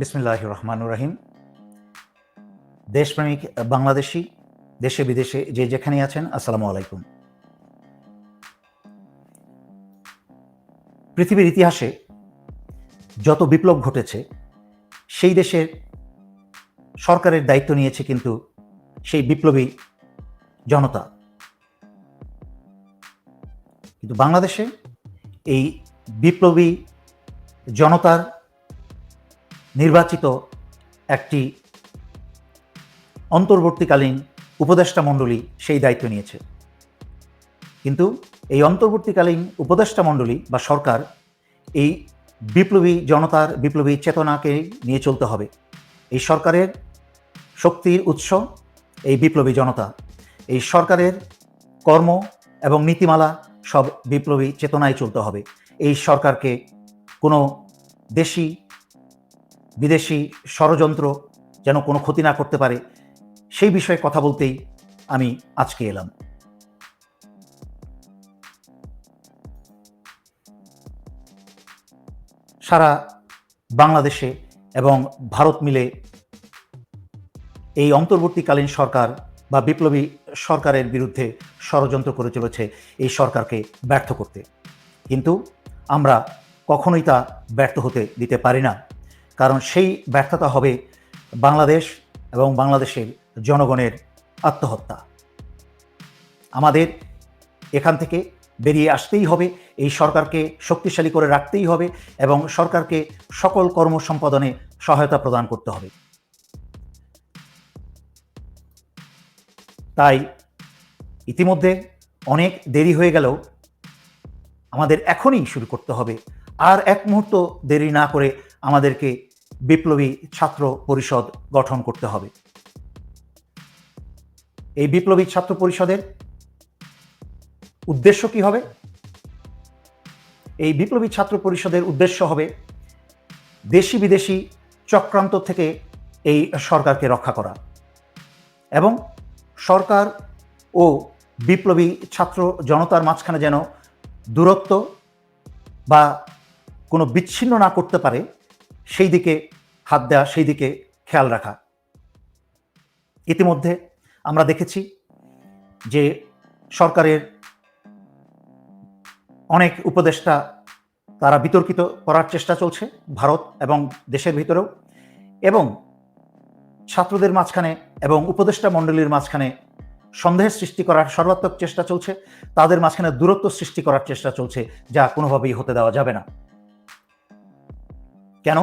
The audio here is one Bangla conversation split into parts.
বিসমিল্লাহ রহমান রাহিম। দেশপ্রেমিক, বাংলাদেশি, দেশে বিদেশে যে যেখানে আছেন, আসসালামু আলাইকুম। পৃথিবীর ইতিহাসে যত বিপ্লব ঘটেছে, সেই দেশের সরকারের দায়িত্ব নিয়েছে কিন্তু সেই বিপ্লবী জনতা। কিন্তু বাংলাদেশে এই বিপ্লবী জনতার নির্বাচিত একটি অন্তর্বর্তীকালীন উপদেষ্টা মণ্ডলী সেই দায়িত্ব নিয়েছে। কিন্তু এই অন্তর্বর্তীকালীন উপদেষ্টা মণ্ডলী বা সরকার এই বিপ্লবী জনতার বিপ্লবী চেতনাকে নিয়ে চলতে হবে। এই সরকারের শক্তির উৎস এই বিপ্লবী জনতা। এই সরকারের কর্ম এবং নীতিমালা সব বিপ্লবী চেতনায় চলতে হবে। এই সরকারকে কোনো দেশি বিদেশি ষড়যন্ত্র যেন কোনো ক্ষতি না করতে পারে, সেই বিষয়ে কথা বলতেই আমি আজকে এলাম। সারা বাংলাদেশে এবং ভারত মিলে এই অন্তর্বর্তীকালীন সরকার বা বিপ্লবী সরকারের বিরুদ্ধে ষড়যন্ত্র করে চলেছে এই সরকারকে ব্যর্থ করতে। কিন্তু আমরা কখনোই তা ব্যর্থ হতে দিতে পারি না। কারণ সেই ব্যর্থতা হবে বাংলাদেশ এবং বাংলাদেশের জনগণের আত্মহত্যা। আমাদের এখান থেকে বেরিয়ে আসতেই হবে, এই সরকারকে শক্তিশালী করে রাখতেই হবে এবং সরকারকে সকল কর্ম সম্পাদনে সহায়তা প্রদান করতে হবে। তাই ইতিমধ্যে অনেক দেরি হয়ে গেলেও আমাদের এখনই শুরু করতে হবে। আর এক মুহূর্ত দেরি না করে আমাদেরকে বিপ্লবী ছাত্র পরিষদ গঠন করতে হবে। এই বিপ্লবী ছাত্র পরিষদের উদ্দেশ্য কি হবে? এই বিপ্লবী ছাত্র পরিষদের উদ্দেশ্য হবে দেশি বিদেশি চক্রান্ত থেকে এই সরকারকে রক্ষা করা এবং সরকার ও বিপ্লবী ছাত্র জনতার মাঝখানে যেন দূরত্ব বা কোনো বিচ্ছিন্ন না করতে পারে সেই দিকে হাত দেওয়া সেই দিকে খেয়াল রাখা। ইতিমধ্যে আমরা দেখেছি যে সরকারের অনেক উপদেষ্টা তারা বিতর্কিত করার চেষ্টা চলছে ভারত এবং দেশের ভিতরেও এবং ছাত্রদের মাঝখানে এবং উপদেষ্টা মণ্ডলীর মাঝখানে সন্দেহের সৃষ্টি করার সর্বাত্মক চেষ্টা চলছে। তাদের মাঝখানে দূরত্ব সৃষ্টি করার চেষ্টা চলছে যা কোনোভাবেই হতে দেওয়া যাবে না। কেন?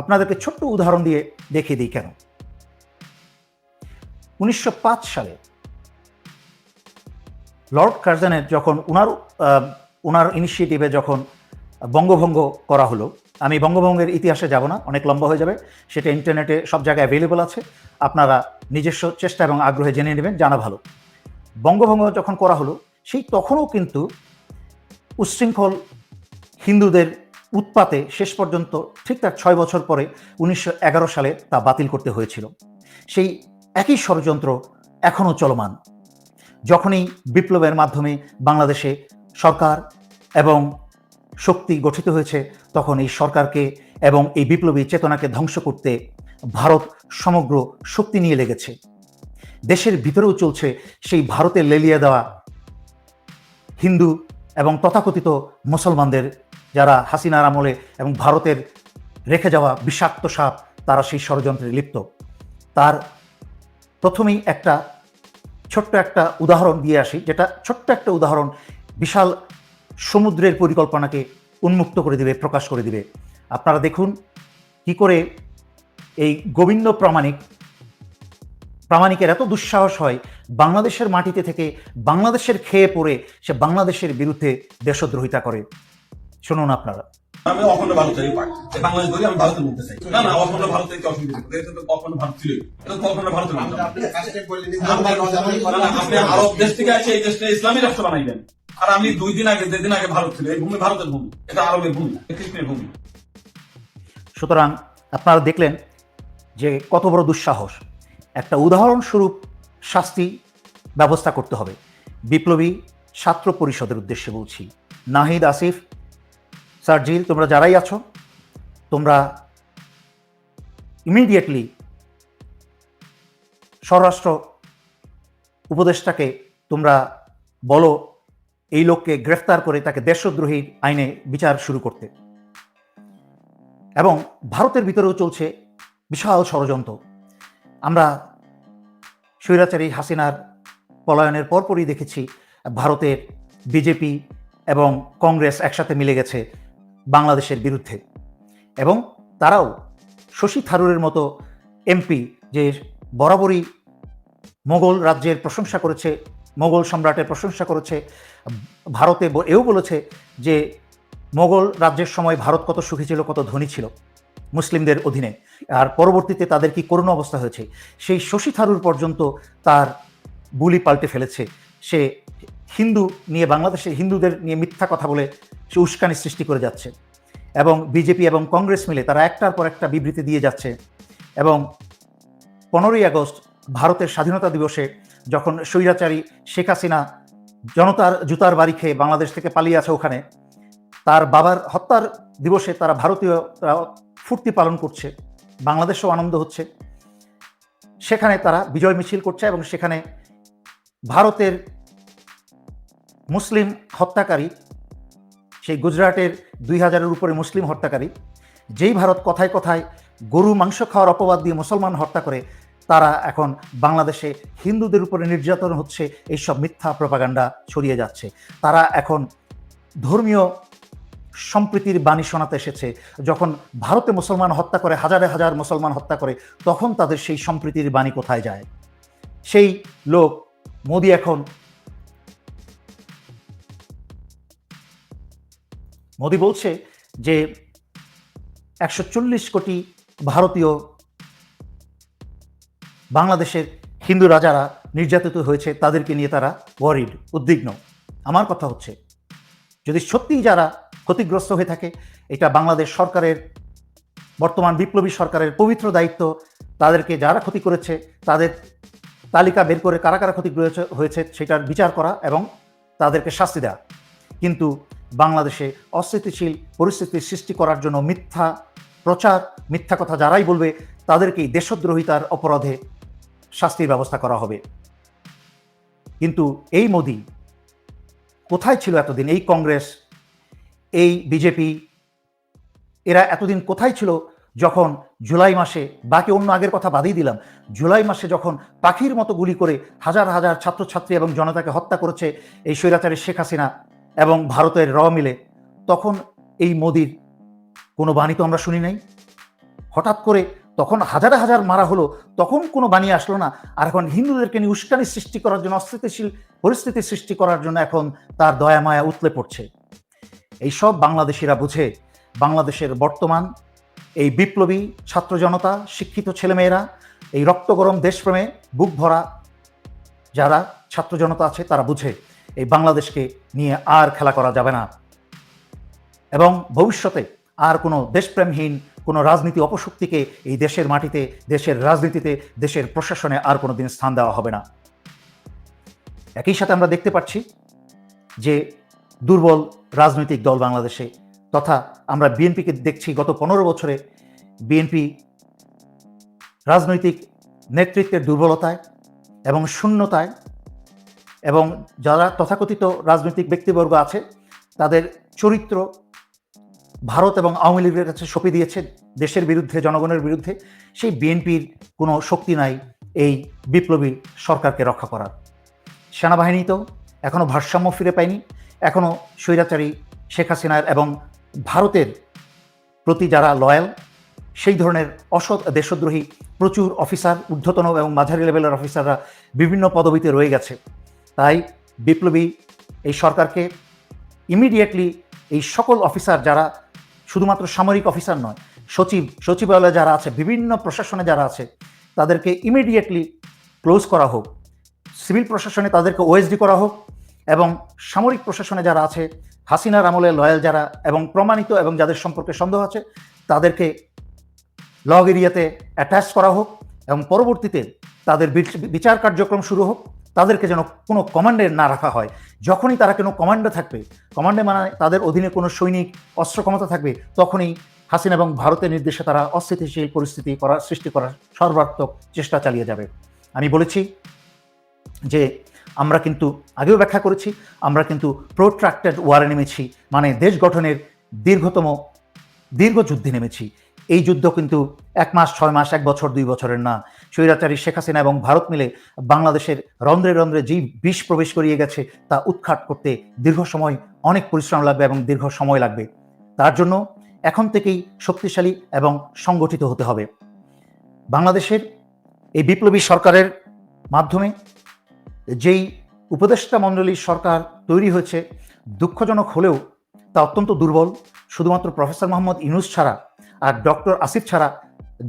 আপনাদেরকে ছোট্ট উদাহরণ দিয়ে দেখিয়ে দিই কেন। উনিশশো পাঁচ সালে লর্ড কার্জনের যখন উনার ওনার ইনিশিয়েটিভে যখন বঙ্গভঙ্গ করা হলো, আমি বঙ্গভঙ্গের ইতিহাসে যাব না, অনেক লম্বা হয়ে যাবে, সেটা ইন্টারনেটে সব জায়গায় অ্যাভেলেবল আছে, আপনারা নিজস্ব চেষ্টা এবং আগ্রহে জেনে নেবেন, জানা ভালো। বঙ্গভঙ্গ যখন করা হলো, সেই তখনও কিন্তু উচ্ছৃঙ্খল হিন্দুদের উৎপাতে শেষ পর্যন্ত ঠিক তার ছয় বছর পরে উনিশশো এগারো সালে তা বাতিল করতে হয়েছিল। সেই একই ষড়যন্ত্র এখনও চলমান। যখনই বিপ্লবের মাধ্যমে বাংলাদেশে সরকার এবং শক্তি গঠিত হয়েছে, তখন এই সরকারকে এবং এই বিপ্লবী চেতনাকে ধ্বংস করতে ভারত সমগ্র শক্তি নিয়ে লেগেছে। দেশের ভিতরেও চলছে সেই ভারতের লেলিয়ে দেওয়া হিন্দু এবং তথাকথিত মুসলমানদের যারা হাসিনার আমলে এবং ভারতের রেখে যাওয়া বিষাক্ত সাপ, তারা সেই ষড়যন্ত্রে লিপ্ত। তার প্রথমেই একটা ছোট্ট একটা উদাহরণ দিয়ে আসি, যেটা ছোট্ট একটা উদাহরণ বিশাল সমুদ্রের পরিকল্পনাকে উন্মুক্ত করে দিবে, প্রকাশ করে দিবে। আপনারা দেখুন কি করে এই গোবিন্দ প্রামাণিক প্রামাণিকের এত দুঃসাহস হয় বাংলাদেশের মাটিতে থেকে বাংলাদেশের খেয়ে পড়ে সে বাংলাদেশের বিরুদ্ধে দেশদ্রোহিতা করে। শুনুন আপনারা। আমি অখণ্ড ভারতেরই পাই বাংলাদেশ ধরে আমি ভারতের মধ্যে চাই। না না অখণ্ড ভারতের কি অসুবিধা। এটা তো অখণ্ড ভারত ছিল এটা তো অখণ্ড ভারতের মধ্যে আপনি hashtag বলে দিন। না, না, আপনি আরব দেশ থেকে এসে এই দেশটা ইসলামী রাষ্ট্র বানাইবেন আর আমি দুই দিন আগে যেদিন আগে ভারত ছিল এই ভূমি ভারতের ভূমি। এটা আরবের ভূমি কৃষ্ণের ভূমি। সুতরাং আপনারা দেখলেন যে কত বড় দুঃসাহস। একটা উদাহরণস্বরূপ শাস্তি ব্যবস্থা করতে হবে। বিপ্লবী ছাত্র পরিষদের উদ্দেশ্যে বলছি। নাহিদ আসিফ সার্জিল তোমরা যারাই আছো, তোমরা ইমিডিয়েটলি স্বরাষ্ট্র উপদেষ্টাকে তোমরা বলো, এই লোককে গ্রেফতার করে তাকে দেশদ্রোহী আইনে বিচার শুরু করতে। এবং ভারতের ভিতরেও চলছে বিশাল ষড়যন্ত্র। আমরা স্বৈরাচারী হাসিনার পলায়নের পরপরই দেখেছি ভারতের বিজেপি এবং কংগ্রেস একসাথে মিলে গেছে বাংলাদেশের বিরুদ্ধে। এবং তারাও শশী থারুরের মতো এমপি যে বরাবরই মোগল রাজ্যের প্রশংসা করেছে, মোগল সম্রাটের প্রশংসা করেছে, ভারতে এও বলেছে যে মোগল রাজ্যের সময় ভারত কত সুখী ছিল, কত ধনী ছিল। মুসলিমদের অধীনে। আর পরবর্তীতে তাদের কি করুণ অবস্থা হয়েছে? সেই শশী থারুর পর্যন্ত তার বুলি পাল্টে ফেলেছে। সে হিন্দু নিয়ে বাংলাদেশের হিন্দুদের নিয়ে মিথ্যা কথা বলে সে উস্কানি সৃষ্টি করে যাচ্ছে। এবং বিজেপি এবং কংগ্রেস মিলে তারা একটার পর একটা বিবৃতি দিয়ে যাচ্ছে। এবং পনেরোই আগস্ট ভারতের স্বাধীনতা দিবসে যখন স্বৈরাচারী শেখ হাসিনা জনতার জুতার বাড়ি খেয়ে বাংলাদেশ থেকে পালিয়ে আছে ওখানে তার বাবার হত্যার দিবসে তারা ভারতীয় ফুর্তি পালন করছে, বাংলাদেশেও আনন্দ হচ্ছে। সেখানে তারা বিজয় মিছিল করছে এবং সেখানে ভারতের মুসলিম হত্যাকারী, সেই গুজরাটের দুই হাজারের উপরে মুসলিম হত্যাকারী, যেই ভারত কথায় কথায় গরু মাংস খাওয়ার অপবাদ দিয়ে মুসলমান হত্যা করে, তারা এখন বাংলাদেশে হিন্দুদের উপরে নির্যাতন হচ্ছে, এইসব মিথ্যা প্রপাগান্ডা ছড়িয়ে যাচ্ছে। তারা এখন ধর্মীয় সম্প্রীতির বাণী শোনাতে এসেছে। যখন ভারতে মুসলমান হত্যা করে, হাজারে হাজার মুসলমান হত্যা করে, তখন তাদের সেই সম্প্রীতির বাণী কোথায় যায়? সেই লোক, মোদি এখন মোদি বলছে যে একশো চল্লিশ কোটি ভারতীয় বাংলাদেশের হিন্দু রাজারা নির্যাতিত হয়েছে, তাদেরকে নিয়ে তারা ওয়ারিড উদ্বিগ্ন। আমার কথা হচ্ছে, যদি সত্যিই যারা ক্ষতিগ্রস্ত হয়ে থাকে। এটা বাংলাদেশ সরকারের, বর্তমান বিপ্লবী সরকারের পবিত্র দায়িত্ব। তাদেরকে যারা ক্ষতি করেছে, তাদের তালিকা বের করে কারা কারা ক্ষতিগ্রস্ত হয়েছে সেটার বিচার করা এবং তাদেরকে শাস্তি দেওয়া। কিন্তু বাংলাদেশে অস্থিতিশীল পরিস্থিতির সৃষ্টি করার জন্য মিথ্যা প্রচার, মিথ্যা কথা যারাই বলবে, তাদেরকেই দেশদ্রোহিতার অপরাধে শাস্তির ব্যবস্থা করা হবে। কিন্তু এই মোদি কোথায় ছিল এতদিন? এই কংগ্রেস এই বিজেপি, এরা এতদিন কোথায় ছিল যখন জুলাই মাসে, বাকি অন্য আগের কথা বাদই দিলাম, জুলাই মাসে যখন পাখির মতো গুলি করে হাজার হাজার ছাত্রছাত্রী এবং জনতাকে হত্যা করেছে এই স্বৈরাচারী শেখ হাসিনা এবং ভারতের র মিলে, তখন এই মোদির কোনো বাণী তো আমরা শুনি নাই। হঠাৎ করে তখন হাজার হাজার মারা হলো, তখন কোনো বাণী আসলো না। আর এখন হিন্দুদেরকে নিয়ে উস্কানি সৃষ্টি করার জন্য, অস্থিতিশীল পরিস্থিতি সৃষ্টি করার জন্য এখন তার দয়া মায়া উতলে পড়ছে। এইসব বাংলাদেশিরা বুঝে বাংলাদেশের বর্তমান এই বিপ্লবী ছাত্র জনতা, শিক্ষিত ছেলেমেয়েরা, এই রক্তগরম দেশপ্রেমে বুক ভরা যারা ছাত্র জনতা আছে, তারা বুঝে এই বাংলাদেশকে নিয়ে আর খেলা করা যাবে না। এবং ভবিষ্যতে আর কোনো দেশপ্রেমহীন, কোনো রাজনীতি অপশক্তিকে এই দেশের মাটিতে, দেশের রাজনীতিতে, দেশের প্রশাসনে আর কোনো দিন স্থান দেওয়া হবে না। একই সাথে আমরা দেখতে পাচ্ছি যে দুর্বল রাজনৈতিক দল বাংলাদেশে তথা আমরা বিএনপিকে দেখছি গত পনেরো বছরে বিএনপি রাজনৈতিক নেতৃত্বের দুর্বলতায় এবং শূন্যতায় এবং যারা তথাকথিত রাজনৈতিক ব্যক্তিবর্গ আছে, তাদের চরিত্র ভারত এবং আওয়ামী লীগের কাছে সঁপে দিয়েছে দেশের বিরুদ্ধে, জনগণের বিরুদ্ধে। সেই বিএনপির কোনো শক্তি নাই এই বিপ্লবী সরকারকে রক্ষা করার। সেনাবাহিনী তো এখনও ভারসাম্য ফিরে পায়নি। এখনও স্বৈরাচারী শেখ হাসিনার এবং ভারতের প্রতি যারা লয়াল সেই ধরনের অসৎ দেশদ্রোহী প্রচুর অফিসার ঊর্ধ্বতন এবং মাঝারি লেভেলের অফিসাররা বিভিন্ন পদবিতে রয়ে গেছে। তাই বিপ্লবী এই সরকারকে ইমিডিয়েটলি এই সকল অফিসার যারা শুধুমাত্র সামরিক অফিসার নয়, সচিব, সচিবালয়ে যারা আছে, বিভিন্ন প্রশাসনে যারা আছে, তাদেরকে ইমিডিয়েটলি ক্লোজ করা হোক। সিভিল প্রশাসনে তাদেরকে ওএসডি করা হোক। এবং সামরিক প্রশাসনে যারা আছে, হাসিনার আমলে লয়াল যারা এবং প্রমাণিত এবং যাদের সম্পর্কে সন্দেহ আছে, তাদেরকে লগ এরিয়াতে অ্যাটাচ করা হোক এবং পরবর্তীতে তাদের বিচ- বিচার কার্যক্রম শুরু হোক, তাদেরকে যেন কোনো কমান্ডে না রাখা হয়। যখনই তারা কোনো কমান্ডে থাকবে কমান্ডে মানে তাদের অধীনে কোনো সৈনিক অস্ত্র ক্ষমতা থাকবে, তখনই হাসিনা এবং ভারতের নির্দেশে তারা অস্থিতিশীল পরিস্থিতি করার, সৃষ্টি করার সর্বাত্মক চেষ্টা চালিয়ে যাবে। আমি বলেছি যে আমরা কিন্তু আগেও ব্যাখ্যা করেছি, আমরা কিন্তু প্রোট্রাক্টেড ওয়ারে নেমেছি মানে দেশ গঠনের দীর্ঘতম, দীর্ঘ যুদ্ধে নেমেছি। এই যুদ্ধ কিন্তু এক মাস, ছয় মাস, এক বছর, দুই বছরের না। স্বৈরাচারী শেখ হাসিনা এবং ভারত মিলে বাংলাদেশের রন্ধ্রে রন্ধ্রে যেই বিষ প্রবেশ করিয়ে গেছে, তা উৎখাট করতে দীর্ঘ সময় অনেক পরিশ্রম লাগবে এবং দীর্ঘ সময় লাগবে। তার জন্য এখন থেকেই শক্তিশালী এবং সংগঠিত হতে হবে। বাংলাদেশের এই বিপ্লবী সরকারের মাধ্যমে যেই উপদেষ্টা মণ্ডলীর সরকার তৈরি হয়েছে, দুঃখজনক হলেও তা অত্যন্ত দুর্বল। শুধুমাত্র প্রফেসর মোহাম্মদ ইউনুস ছাড়া আর ডক্টর আসিফ ছাড়া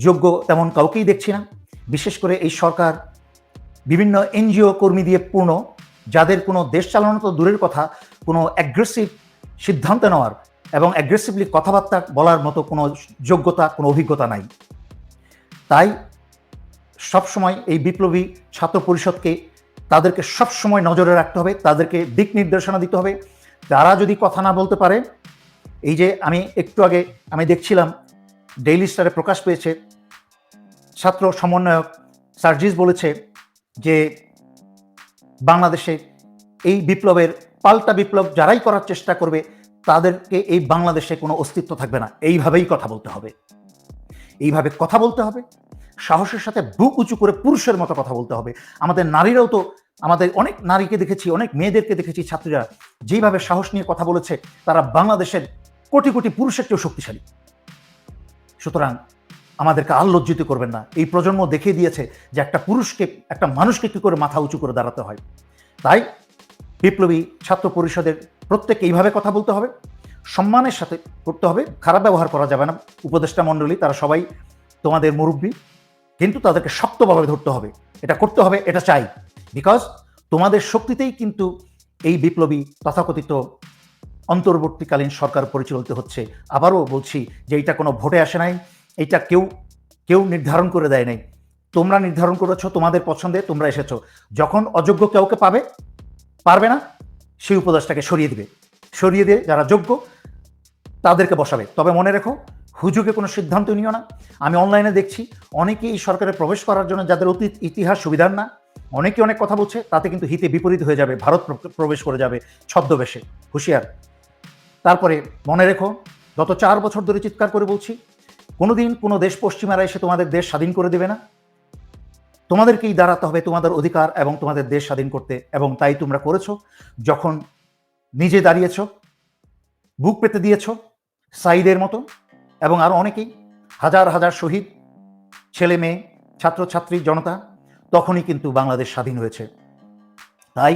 যোগ্য তেমন কাউকেই দেখছি না। বিশেষ করে এই সরকার বিভিন্ন এনজিও কর্মী দিয়ে পূর্ণ, যাদের কোনো দেশ চালানো তো দূরের কথা, কোনো অ্যাগ্রেসিভ সিদ্ধান্ত নেওয়ার এবং অ্যাগ্রেসিভলি কথাবার্তা বলার মতো কোনো যোগ্যতা, কোনো অভিজ্ঞতা নাই। তাই সবসময় এই বিপ্লবী ছাত্র পরিষদকে তাদেরকে সবসময় নজরে রাখতে হবে, তাদেরকে দিক নির্দেশনা দিতে হবে। তারা যদি কথা না বলতে পারে, এই যে আমি একটু আগে আমি দেখছিলাম ডেইলি স্টারে প্রকাশ পেয়েছে, ছাত্র সমন্বয়ক সার্জিস বলেছে যে বাংলাদেশে এই বিপ্লবের পাল্টা বিপ্লব যারাই করার চেষ্টা করবে, তাদেরকে এই বাংলাদেশে কোনো অস্তিত্ব থাকবে না। এইভাবেই কথা বলতে হবে। এইভাবে কথা বলতে হবে। সাহসের সাথে বুক উঁচু করে পুরুষের মতো কথা বলতে হবে। আমাদের নারীরাও তো, আমাদের অনেক নারীকে দেখেছি, অনেক মেয়েদেরকে দেখেছি, ছাত্রীরা যেইভাবে সাহস নিয়ে কথা বলেছে, তারা বাংলাদেশের কোটি কোটি পুরুষের চেয়েও শক্তিশালী। সুতরাং আমাদেরকে আর লজ্জিত করবেন না। এই প্রজন্ম দেখিয়ে দিয়েছে যে একটা পুরুষকে, একটা মানুষকে কী করে মাথা উঁচু করে দাঁড়াতে হয়। তাই বিপ্লবী ছাত্র পরিষদের প্রত্যেককে এইভাবে কথা বলতে হবে। সম্মানের সাথে করতে হবে। খারাপ ব্যবহার করা যাবে না। উপদেষ্টা মণ্ডলী, তারা সবাই তোমাদের মুরব্বী। কিন্তু তাদেরকে শক্তভাবে ধরতে হবে। এটা করতে হবে, এটা চাই। বিকজ তোমাদের শক্তিতেই কিন্তু এই বিপ্লবী তথাকথিত অন্তর্বর্তীকালীন সরকার পরিচালিত হচ্ছে। আবারও বলছি যে এটা কোনো ভোটে আসে নাই এইটা কেউ কেউ নির্ধারণ করে দেয় নাই। তোমরা নির্ধারণ করেছ, তোমাদের পছন্দে তোমরা এসেছ। যখন অযোগ্য কাউকে পাবে, পারবে না, সেই উপদেশটাকে সরিয়ে দিবে। সরিয়ে দিয়ে যারা যোগ্য, তাদেরকে বসাবে। তবে মনে রেখো হুজুকে কোনো সিদ্ধান্ত নিও না। আমি অনলাইনে দেখছি, অনেকেই এই সরকারে প্রবেশ করার জন্য যাদের অতীত ইতিহাস সুবিধার না অনেকে অনেক কথা বলছে, তাতে কিন্তু হিতে বিপরীত হয়ে যাবে, ভারত প্রবেশ করে যাবে ছদ্মবেশে। হুঁশিয়ার। তারপরে মনে রেখো, গত চার বছর ধরে চিৎকার করে বলছি, কোনোদিন কোনো দেশ পশ্চিমারা এসে তোমাদের দেশ স্বাধীন করে দেবে না। তোমাদেরকেই দাঁড়াতে হবে তোমাদের অধিকার এবং তোমাদের দেশ স্বাধীন করতে, এবং তাই তোমরা করেছ। যখন নিজে দাঁড়িয়েছো, বুক পেতে দিয়েছ সাইদের মতো এবং আরও অনেকেই, হাজার হাজার শহীদ, ছেলে মেয়ে, ছাত্রছাত্রী, জনতা, তখনই কিন্তু বাংলাদেশ স্বাধীন হয়েছে। তাই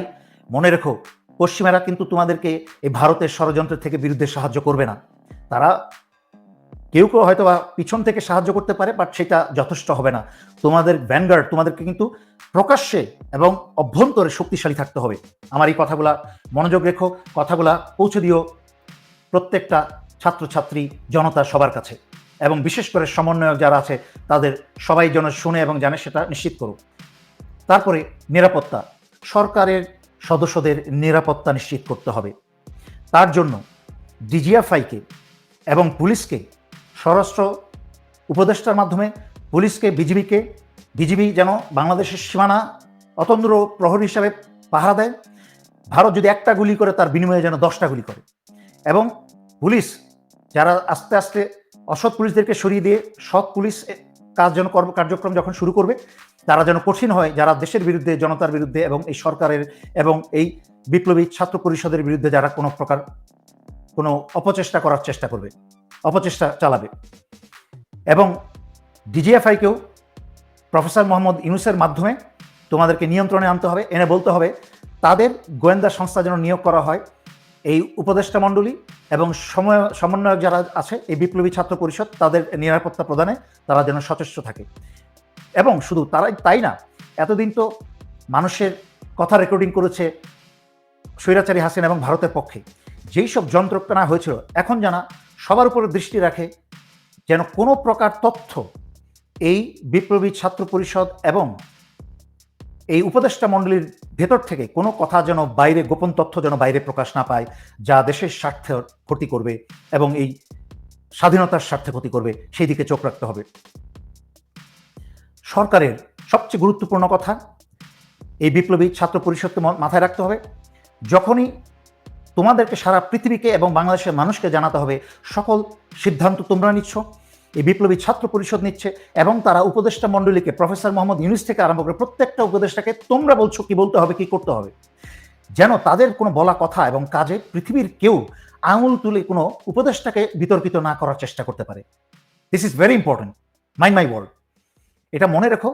মনে রেখো, পশ্চিমারা কিন্তু তোমাদেরকে এই ভারতের ষড়যন্ত্রের থেকে বিরুদ্ধে সাহায্য করবে না। তারা কেউ কেউ হয়তো বা পিছন থেকে সাহায্য করতে পারে বাট সেটা যথেষ্ট হবে না। তোমাদের ভ্যানগার্ড তোমাদেরকে কিন্তু প্রকাশ্যে এবং অভ্যন্তরে শক্তিশালী থাকতে হবে। আমার এই কথাগুলা মনোযোগ রেখো, কথাগুলা পৌঁছে দিও প্রত্যেকটা ছাত্রছাত্রী, জনতা সবার কাছে। এবং বিশেষ করে সমন্বয়ক যারা আছে, তাদের সবাই যেন শুনে এবং জানে সেটা নিশ্চিত করুক তারপরে নিরাপত্তা। সরকারের সদস্যদের নিরাপত্তা নিশ্চিত করতে হবে। তার জন্য ডিজিএফআইকে এবং পুলিশকে, স্বরাষ্ট্র উপদেষ্টার মাধ্যমে পুলিশকে, বিজিবিকে, বিজিবি যেন বাংলাদেশের সীমানা অতন্দ্র প্রহরী হিসাবে পাহারা দেয়। ভারত যদি একটা গুলি করে, তার বিনিময়ে যেন দশটা গুলি করে। এবং পুলিশ যারা আস্তে আস্তে অসৎ পুলিশদেরকে সরিয়ে দিয়ে সৎ পুলিশ কাজ যেন কর্ম কার্যক্রম যখন শুরু করবে, তারা যেন কঠিন হয় যারা দেশের বিরুদ্ধে, জনতার বিরুদ্ধে এবং এই সরকারের এবং এই বিপ্লবী ছাত্র পরিষদের বিরুদ্ধে যারা কোনো প্রকার কোনো অপচেষ্টা করার চেষ্টা করবে, অপচেষ্টা চালাবে। এবং ডিজিএফআইকেও প্রফেসর মোহাম্মদ ইউনুসের মাধ্যমে তোমাদেরকে নিয়ন্ত্রণে আনতে হবে, এনে বলতে হবে, তাদের গোয়েন্দা সংস্থা যেন নিয়োগ করা হয় এই উপদেষ্টা মণ্ডলী এবং সময়, সমন্বয়ক যারা আছে, এই বিপ্লবী ছাত্র পরিষদ, তাদের নিরাপত্তা প্রদানে তারা যেন সচেষ্ট থাকে। এবং শুধু তারাই তাই না, এতদিন তো মানুষের কথা রেকর্ডিং করেছে স্বৈরাচারী হাসিনা এবং ভারতের পক্ষে। যেই সব যন্ত্রণা হয়েছিল, এখন জানা সবার উপরে দৃষ্টি রাখে, যেন কোনো প্রকার তথ্য এই বিপ্লবী ছাত্র পরিষদ এবং এই উপদেষ্টা মণ্ডলীর ভেতর থেকে কোনো কথা যেন বাইরে, গোপন তথ্য যেন বাইরে প্রকাশ না পায়, যা দেশের স্বার্থে ক্ষতি করবে এবং এই স্বাধীনতার স্বার্থে ক্ষতি করবে, সেই দিকে চোখ রাখতে হবে। সরকারের সবচেয়ে গুরুত্বপূর্ণ কথা, এই বিপ্লবী ছাত্র পরিষদকে মাথায় রাখতে হবে। যখনই তোমাদেরকে সারা পৃথিবীকে এবং বাংলাদেশের মানুষকে জানাতে হবে, সকল সিদ্ধান্ত তোমরা নিচ্ছ। এই বিপ্লবী ছাত্র পরিষদ নিচ্ছে এবং তারা উপদেষ্টা মণ্ডলীকে, প্রফেসর মোহাম্মদ ইউনুস থেকে আরম্ভ করে প্রত্যেকটা উপদেষ্টাকে, তোমরা বলছো কি বলতে হবে, কি করতে হবে? যেন তাদের কোনো বলা কথা এবং কাজে পৃথিবীর কেউ আঙুল তুলে কোনো উপদেষ্টাকে বিতর্কিত না করার চেষ্টা করতে পারে। This is very important mind my word এটা মনে রেখো,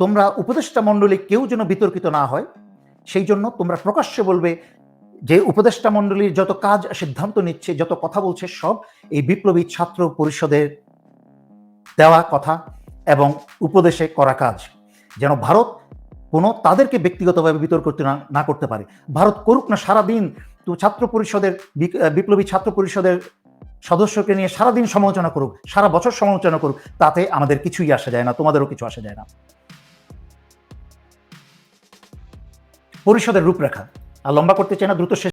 তোমরা উপদেষ্টা মণ্ডলী কেউ যেন বিতর্কিত না হয়, সেই জন্য তোমরা প্রকাশ্যে বলবে যে উপদেষ্টা মণ্ডলীর যত কাজ, সিদ্ধান্ত নিচ্ছে, যত কথা বলছে, সব এই বিপ্লবী ছাত্র পরিষদের দেওয়া কথা এবং উপদেশে করা কাজ। যেন ভারত কোনো তাদেরকে ব্যক্তিগতভাবে বিতর্ক না না করতে পারে। ভারত করুক না, সারাদিন তো ছাত্র পরিষদের বিপ্লবী ছাত্র পরিষদের সদস্যকে নিয়ে সারাদিন সমালোচনা করুক, সারা বছর সমালোচনা করুক, তাতে আমাদের কিছুই আসা যায় না, তোমাদেরও কিছু আসা যায় না। পরিষদের রূপরেখা। আর লম্বা করতে চাই না, দ্রুত শেষ